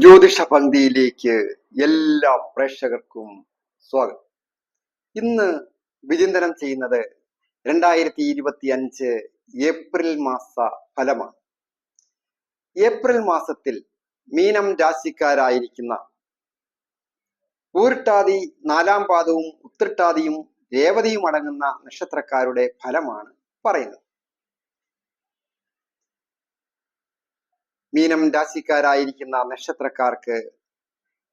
ജ്യോതിഷ പന്തിയിലേക്ക് എല്ലാ പ്രേക്ഷകർക്കും സ്വാഗതം. ഇന്ന് വിചിന്തനം ചെയ്യുന്നത് രണ്ടായിരത്തി ഇരുപത്തി അഞ്ച് ഏപ്രിൽ മാസ ഫലമാണ്. ഏപ്രിൽ മാസത്തിൽ മീനം രാശിക്കാരായിരിക്കുന്ന പൂരിട്ടാതി നാലാം പാദവും ഉത്രട്ടാതിയും രേവതിയും അടങ്ങുന്ന നക്ഷത്രക്കാരുടെ ഫലമാണ് പറയുന്നത്. മീനം രാശിക്കാരായിരിക്കുന്ന നക്ഷത്രക്കാർക്ക്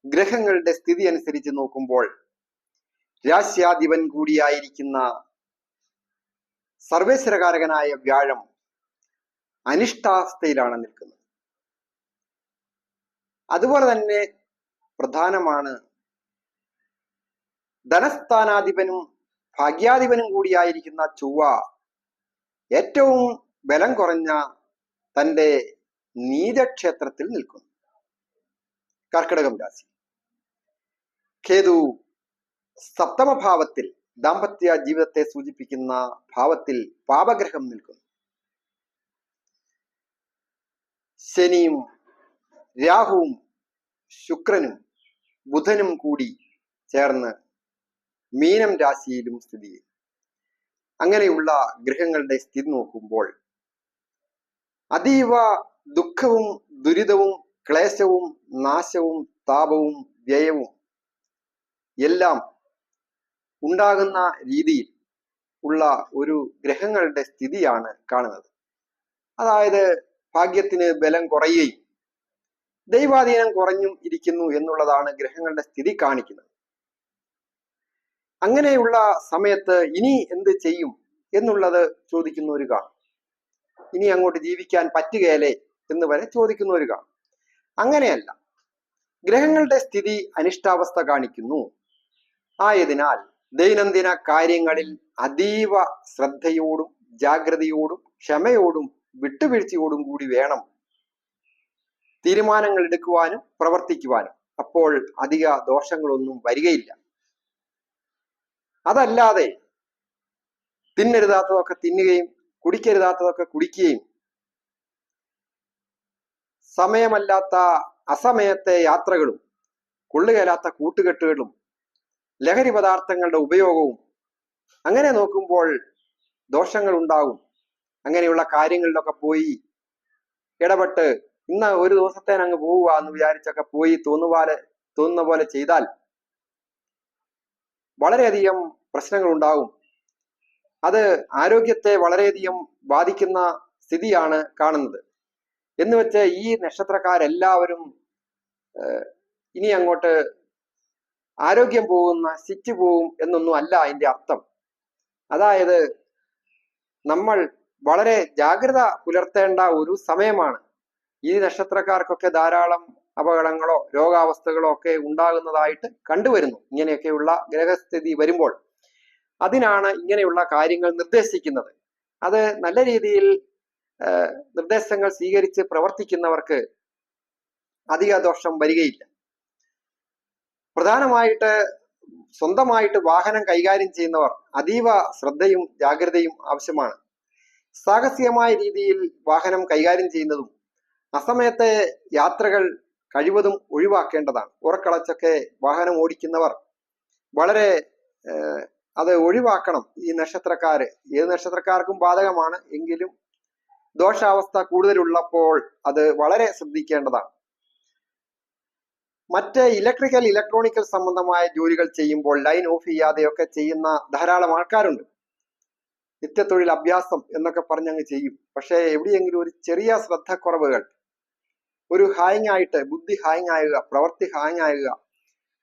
ഗ്രഹങ്ങളുടെ സ്ഥിതി അനുസരിച്ച് നോക്കുമ്പോൾ രാശ്യാധിപൻ കൂടിയായിരിക്കുന്ന സർവേശ്വരകാരകനായ വ്യാഴം അനിഷ്ടാവസ്ഥയിലാണ് നിൽക്കുന്നത്. അതുപോലെ തന്നെ പ്രധാനമാണ് ധനസ്ഥാനാധിപനും ഭാഗ്യാധിപനും കൂടിയായിരിക്കുന്ന ചൊവ്വ ഏറ്റവും ബലം കുറഞ്ഞ തന്റെ നീചക്ഷേത്രത്തിൽ നിൽക്കുന്നു. കർക്കിടകം രാശി. കേതു സപ്തമഭാവത്തിൽ ദാമ്പത്യ ജീവിതത്തെ സൂചിപ്പിക്കുന്ന ഭാവത്തിൽ പാപഗ്രഹം നിൽക്കുന്നു. ശനിയും രാഹുവും ശുക്രനും ബുധനും കൂടി ചേർന്ന് മീനം രാശിയിലും സ്ഥിതി ചെയ്യും അങ്ങനെയുള്ള ഗ്രഹങ്ങളുടെ സ്ഥിതി നോക്കുമ്പോൾ അതീവ ദുഃഖവും ദുരിതവും ക്ലേശവും നാശവും താപവും വ്യയവും എല്ലാം ഉണ്ടാകുന്ന രീതിയിൽ ഉള്ള ഒരു ഗ്രഹങ്ങളുടെ സ്ഥിതിയാണ് കാണുന്നത്. അതായത് ഭാഗ്യത്തിന് ബലം കുറയുകയും ദൈവാധീനം കുറഞ്ഞും ഇരിക്കുന്നു എന്നുള്ളതാണ് ഗ്രഹങ്ങളുടെ സ്ഥിതി കാണിക്കുന്നത്. അങ്ങനെയുള്ള സമയത്ത് ഇനി എന്ത് ചെയ്യും എന്നുള്ളത് ചോദിക്കുന്നവർ കാണും. ഇനി അങ്ങോട്ട് ജീവിക്കാൻ പറ്റുകയല്ലേ എന്ന് വരെ ചോദിക്കുന്നവർ കാണും. അങ്ങനെയല്ല. ഗ്രഹങ്ങളുടെ സ്ഥിതി അനിഷ്ടാവസ്ഥ കാണിക്കുന്നു. ആയതിനാൽ ദൈനംദിന കാര്യങ്ങളിൽ അതീവ ശ്രദ്ധയോടും ജാഗ്രതയോടും ക്ഷമയോടും വിട്ടുവീഴ്ചയോടും കൂടി വേണം തീരുമാനങ്ങൾ എടുക്കുവാനും പ്രവർത്തിക്കുവാനും. അപ്പോൾ അധിക ദോഷങ്ങളൊന്നും വരികയില്ല. അതല്ലാതെ തിന്നരുതാത്തതൊക്കെ തിന്നുകയും കുടിക്കരുതാത്തതൊക്കെ കുടിക്കുകയും സമയമല്ലാത്ത അസമയത്തെ യാത്രകളും കൊള്ളുകയല്ലാത്ത കൂട്ടുകെട്ടുകളും ലഹരി പദാർത്ഥങ്ങളുടെ ഉപയോഗവും അങ്ങനെ നോക്കുമ്പോൾ ദോഷങ്ങൾ ഉണ്ടാകും അങ്ങനെയുള്ള കാര്യങ്ങളിലൊക്കെ പോയി ഇടപെട്ട് ഇന്ന് ഒരു ദിവസത്തേന് അങ്ങ് പോവുക എന്ന് വിചാരിച്ചൊക്കെ പോയി തോന്നുപോലെ തോന്നുന്ന പോലെ ചെയ്താൽ വളരെയധികം പ്രശ്നങ്ങൾ ഉണ്ടാകും അത് ആരോഗ്യത്തെ വളരെയധികം ബാധിക്കുന്ന സ്ഥിതിയാണ് കാണുന്നത്. എന്ന് വെച്ച് ഈ നക്ഷത്രക്കാരെല്ലാവരും ഇനി അങ്ങോട്ട് ആരോഗ്യം പോകും നശിച്ചു പോവും എന്നൊന്നും അല്ല അതിന്റെ അർത്ഥം. അതായത് നമ്മൾ വളരെ ജാഗ്രത പുലർത്തേണ്ട ഒരു സമയമാണ്. ഈ നക്ഷത്രക്കാർക്കൊക്കെ ധാരാളം അപകടങ്ങളോ രോഗാവസ്ഥകളോ ഒക്കെ ഉണ്ടാകുന്നതായിട്ട് കണ്ടുവരുന്നു. ഇങ്ങനെയൊക്കെയുള്ള ഗ്രഹസ്ഥിതി വരുമ്പോൾ. അതിനാണ് ഇങ്ങനെയുള്ള കാര്യങ്ങൾ നിർദ്ദേശിക്കുന്നത്. അത് നല്ല രീതിയിൽ നിർദ്ദേശങ്ങൾ സ്വീകരിച്ച് പ്രവർത്തിക്കുന്നവർക്ക് അധിക ദോഷം വരികയില്ല. പ്രധാനമായിട്ട് സ്വന്തമായിട്ട് വാഹനം കൈകാര്യം ചെയ്യുന്നവർ അതീവ ശ്രദ്ധയും ജാഗ്രതയും ആവശ്യമാണ്. സാഹസികമായ രീതിയിൽ വാഹനം കൈകാര്യം ചെയ്യുന്നതും അസമയത്തെ യാത്രകൾ കഴിവതും ഒഴിവാക്കേണ്ടതാണ്. ഉറക്കളച്ചൊക്കെ വാഹനം ഓടിക്കുന്നവർ വളരെ അത് ഒഴിവാക്കണം. ഈ നക്ഷത്രക്കാര് ഏത് നക്ഷത്രക്കാർക്കും ബാധകമാണ് എങ്കിലും ദോഷാവസ്ഥ കൂടുതലുള്ളപ്പോൾ അത് വളരെ ശ്രദ്ധിക്കേണ്ടതാണ്. മറ്റ് ഇലക്ട്രിക്കൽ ഇലക്ട്രോണിക്കൽ സംബന്ധമായ ജോലികൾ ചെയ്യുമ്പോൾ ലൈൻ ഓഫ് ചെയ്യാതെയൊക്കെ ചെയ്യുന്ന ധാരാളം ആൾക്കാരുണ്ട്. നിത്യത്തൊഴിൽ അഭ്യാസം എന്നൊക്കെ പറഞ്ഞങ്ങ് ചെയ്യും. പക്ഷേ എവിടെയെങ്കിലും ഒരു ചെറിയ ശ്രദ്ധക്കുറവുകൾ ഒരു ഹാങ് ആയിട്ട് ബുദ്ധി ഹാങ് ആയുക പ്രവൃത്തി ഹാങ് ആയുക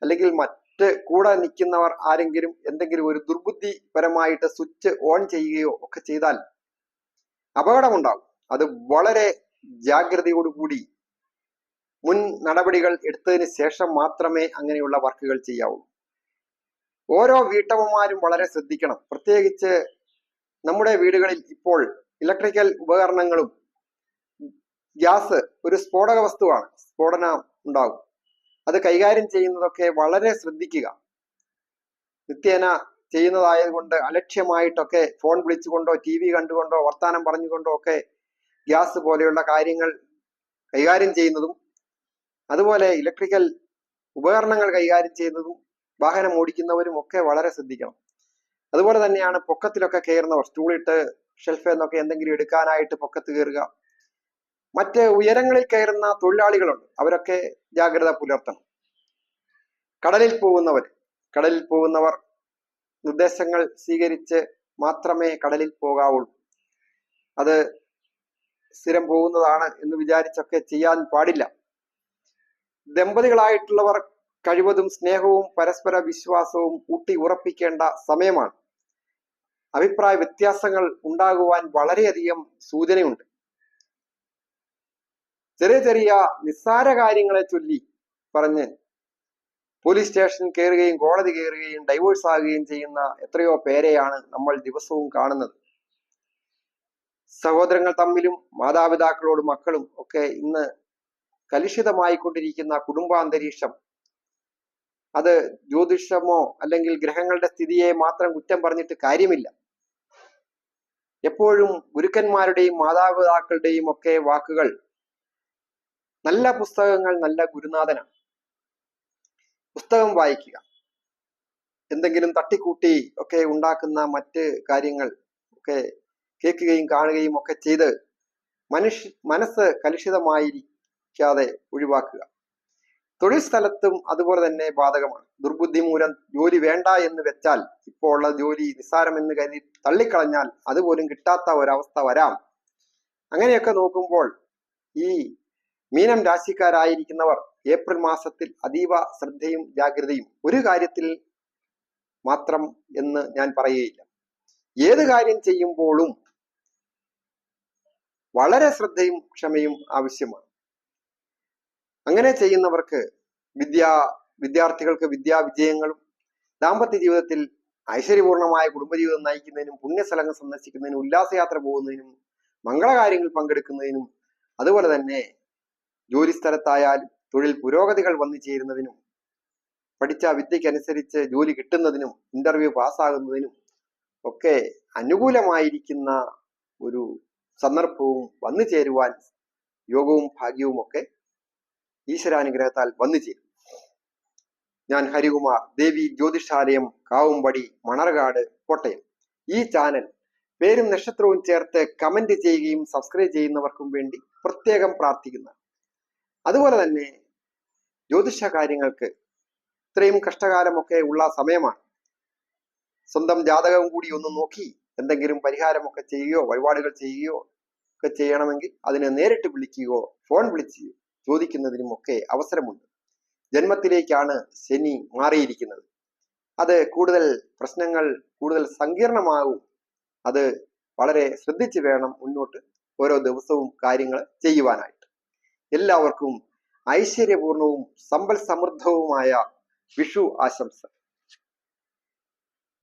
അല്ലെങ്കിൽ മറ്റ് കൂടെ നിൽക്കുന്നവർ ആരെങ്കിലും എന്തെങ്കിലും ഒരു ദുർബുദ്ധിപരമായിട്ട് സ്വിച്ച് ഓൺ ചെയ്യുകയോ ഒക്കെ ചെയ്താൽ അപകടമുണ്ടാകും അത് വളരെ ജാഗ്രതയോടുകൂടി മുൻ നടപടികൾ എടുത്തതിന് ശേഷം മാത്രമേ അങ്ങനെയുള്ള വർക്കുകൾ ചെയ്യാവൂ. ഓരോ വീട്ടമ്മമാരും വളരെ ശ്രദ്ധിക്കണം. പ്രത്യേകിച്ച് നമ്മുടെ വീടുകളിൽ ഇപ്പോൾ ഇലക്ട്രിക്കൽ ഉപകരണങ്ങളും ഗ്യാസ് ഒരു സ്ഫോടക വസ്തുവാണ്. സ്ഫോടന ഉണ്ടാകും അത് കൈകാര്യം ചെയ്യുന്നതൊക്കെ വളരെ ശ്രദ്ധിക്കുക. നിത്യേന ചെയ്യുന്നതായതുകൊണ്ട് അലക്ഷ്യമായിട്ടൊക്കെ ഫോൺ വിളിച്ചുകൊണ്ടോ ടി വി കണ്ടുകൊണ്ടോ വർത്താനം പറഞ്ഞുകൊണ്ടോ ഒക്കെ ഗ്യാസ് പോലെയുള്ള കാര്യങ്ങൾ കൈകാര്യം ചെയ്യുന്നതും അതുപോലെ ഇലക്ട്രിക്കൽ ഉപകരണങ്ങൾ കൈകാര്യം ചെയ്യുന്നതും വാഹനം ഓടിക്കുന്നവരും ഒക്കെ വളരെ ശ്രദ്ധിക്കണം. അതുപോലെ തന്നെയാണ് പൊക്കത്തിലൊക്കെ കയറുന്നവർ സ്റ്റൂളിട്ട് ഷെൽഫ് എന്നൊക്കെ എന്തെങ്കിലും എടുക്കാനായിട്ട് പൊക്കത്ത് കയറുക. മറ്റ് ഉയരങ്ങളിൽ കയറുന്ന തൊഴിലാളികളുണ്ട് അവരൊക്കെ ജാഗ്രത പുലർത്തണം. കടലിൽ പോകുന്നവർ കടലിൽ പോകുന്നവർ നിർദ്ദേശങ്ങൾ സ്വീകരിച്ച് മാത്രമേ കടലിൽ പോകാവുള്ളൂ. അത് സ്ഥിരം പോകുന്നതാണ് എന്ന് വിചാരിച്ചൊക്കെ ചെയ്യാൻ പാടില്ല. ദമ്പതികളായിട്ടുള്ളവർ കഴിവതും സ്നേഹവും പരസ്പര വിശ്വാസവും ഊട്ടി ഉറപ്പിക്കേണ്ട സമയമാണ്. അഭിപ്രായ വ്യത്യാസങ്ങൾ ഉണ്ടാകുവാൻ വളരെയധികം സൂചനയുണ്ട്. ചെറിയ ചെറിയ നിസ്സാര കാര്യങ്ങളെ ചൊല്ലി പറഞ്ഞ് പോലീസ് സ്റ്റേഷൻ കയറുകയും കോടതി കയറുകയും ഡൈവേഴ്സ് ആകുകയും ചെയ്യുന്ന എത്രയോ പേരെയാണ് നമ്മൾ ദിവസവും കാണുന്നത്. സഹോദരങ്ങൾ തമ്മിലും മാതാപിതാക്കളോടും മക്കളും ഒക്കെ ഇന്ന് കലുഷിതമായിക്കൊണ്ടിരിക്കുന്ന കുടുംബാന്തരീക്ഷം. അത് ജ്യോതിഷമോ അല്ലെങ്കിൽ ഗ്രഹങ്ങളുടെ സ്ഥിതിയെ മാത്രം കുറ്റം പറഞ്ഞിട്ട് കാര്യമില്ല. എപ്പോഴും ഗുരുക്കന്മാരുടെയും മാതാപിതാക്കളുടെയും ഒക്കെ വാക്കുകൾ നല്ല പുസ്തകങ്ങൾ നല്ല ഗുരുനാഥനാണ്. പുസ്തകം വായിക്കുക. എന്തെങ്കിലും തട്ടിക്കൂട്ടി ഒക്കെ ഉണ്ടാക്കുന്ന മറ്റ് കാര്യങ്ങൾ ഒക്കെ കേൾക്കുകയും കാണുകയും ഒക്കെ ചെയ്ത് മനുഷ്യ മനസ്സ് കലുഷിതമായിരിക്കാതെ ഒഴിവാക്കുക. തൊഴിൽ സ്ഥലത്തും അതുപോലെ തന്നെ ബാധകമാണ്. ദുർബുദ്ധി മൂലം ജോലി വേണ്ട എന്ന് വെച്ചാൽ ഇപ്പോൾ ഉള്ള ജോലി നിസ്സാരമെന്ന് കരുതി തള്ളിക്കളഞ്ഞാൽ അതുപോലും കിട്ടാത്ത ഒരവസ്ഥ വരാം. അങ്ങനെയൊക്കെ നോക്കുമ്പോൾ ഈ മീനം രാശിക്കാരായിരിക്കുന്നവർ ഏപ്രിൽ മാസത്തിൽ അതീവ ശ്രദ്ധയും ജാഗ്രതയും ഒരു കാര്യത്തിൽ മാത്രം എന്ന് ഞാൻ പറയുകയില്ല. ഏത് കാര്യം ചെയ്യുമ്പോഴും വളരെ ശ്രദ്ധയും ക്ഷമയും ആവശ്യമാണ്. അങ്ങനെ ചെയ്യുന്നവർക്ക് വിദ്യാ വിദ്യാർത്ഥികൾക്ക് വിദ്യാവിജയങ്ങളും ദാമ്പത്യ ജീവിതത്തിൽ ഐശ്വര്യപൂർണമായ കുടുംബജീവിതം നയിക്കുന്നതിനും പുണ്യസ്ഥലങ്ങൾ സന്ദർശിക്കുന്നതിനും ഉല്ലാസയാത്ര പോകുന്നതിനും മംഗളകാര്യങ്ങൾ പങ്കെടുക്കുന്നതിനും അതുപോലെ തന്നെ ജോലി സ്ഥലത്തായാലും തൊഴിൽ പുരോഗതികൾ വന്നു ചേരുന്നതിനും പഠിച്ച വിദ്യക്കനുസരിച്ച് ജോലി കിട്ടുന്നതിനും ഇന്റർവ്യൂ പാസ്സാകുന്നതിനും ഒക്കെ അനുകൂലമായിരിക്കുന്ന ഒരു സന്ദർഭവും വന്നു ചേരുവാൻ യോഗവും ഭാഗ്യവും ഒക്കെ ഈശ്വരാനുഗ്രഹത്താൽ വന്നു ചേരും. ഞാൻ ഹരികുമാർ ദേവി ജ്യോതിഷാലയം കാവുംപടി മണർകാട് കോട്ടയം. ഈ ചാനൽ പേരും നക്ഷത്രവും ചേർത്ത് കമന്റ് ചെയ്യുകയും സബ്സ്ക്രൈബ് ചെയ്യുന്നവർക്കും വേണ്ടി പ്രത്യേകം പ്രാർത്ഥിക്കുന്ന. അതുപോലെ തന്നെ ജ്യോതിഷ കാര്യങ്ങൾക്ക് ഇത്രയും കഷ്ടകാലമൊക്കെ ഉള്ള സമയമാണ്. സ്വന്തം ജാതകവും കൂടി ഒന്ന് നോക്കി എന്തെങ്കിലും പരിഹാരമൊക്കെ ചെയ്യുകയോ വഴിപാടുകൾ ചെയ്യുകയോ ഒക്കെ ചെയ്യണമെങ്കിൽ അതിനെ നേരിട്ട് വിളിക്കുകയോ ഫോൺ വിളിച്ച് ചോദിക്കുന്നതിനും ഒക്കെ അവസരമുണ്ട്. ജന്മത്തിലേക്കാണ് ശനി മാറിയിരിക്കുന്നത്. അത് കൂടുതൽ പ്രശ്നങ്ങൾ കൂടുതൽ സങ്കീർണമാകും അത് വളരെ ശ്രദ്ധിച്ച് വേണം മുന്നോട്ട് ഓരോ ദിവസവും കാര്യങ്ങൾ ചെയ്യുവാനായിട്ട്. എല്ലാവർക്കും ഐശ്വര്യപൂർണവും സമ്പൽ സമൃദ്ധവുമായ വിഷു ആശംസ